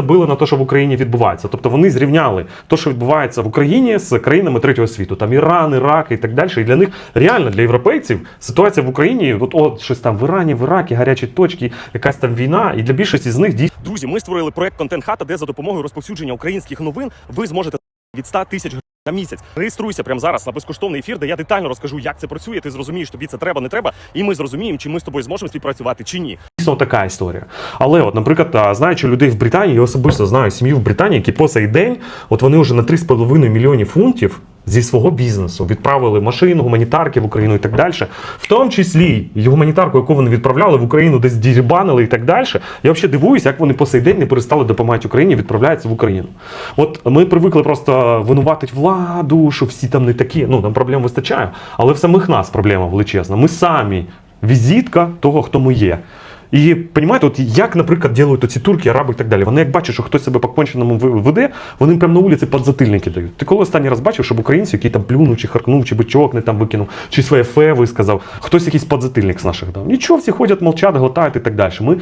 забили на те, що в Україні відбувається. Тобто вони зрівняли те, що відбувається в Україні з країнами третього світу, там Іран, Ірак і так далі. І для них реально для європейців ситуація в Україні, от, от щось там в Ірані, в Іракі, гарячі точки, якась там війна. І для більшості з них дійсно Друзі, ми створили проект Контент Хата, де за допомогою розповсюдження українських новин ви зможете від 100 тисяч гривень на місяць. Реєструйся прямо зараз на безкоштовний ефір, де я детально розкажу, як це працює. Ти зрозумієш, тобі це треба, не треба, і ми зрозуміємо, чи ми з тобою зможемо співпрацювати чи ні. Дійсно така історія. Але, от, наприклад, знаючи людей в Британії, я особисто знаю сім'ю в Британії, які по цей день, от вони вже на 3,5 мільйони фунтів. Зі свого бізнесу відправили машину, гуманітарки в Україну і так далі. В тому числі і гуманітарку, яку вони відправляли в Україну, десь дірібанили і так далі. Я взагалі дивуюся, як вони по сей день не перестали допомагати Україні, відправляються в Україну. От ми привикли просто винуватити владу, що всі там не такі. Ну нам проблем вистачає, але в самих нас проблема величезна. Ми самі візитка того, хто ми є. І понімаєте, от як, наприклад, ділають оці турки, араби і так далі. Вони як бачать, що хтось себе по конченому веде, вони прямо на вулиці подзатильники дають. Ти коли останній раз бачив, щоб українці, який там плюнув, чи харкнув, чи бичок не там викинув, чи своє фе висказав, хтось якийсь подзатильник з наших дав. Нічого, всі ходять, мовчать, глотають і так далі. Ми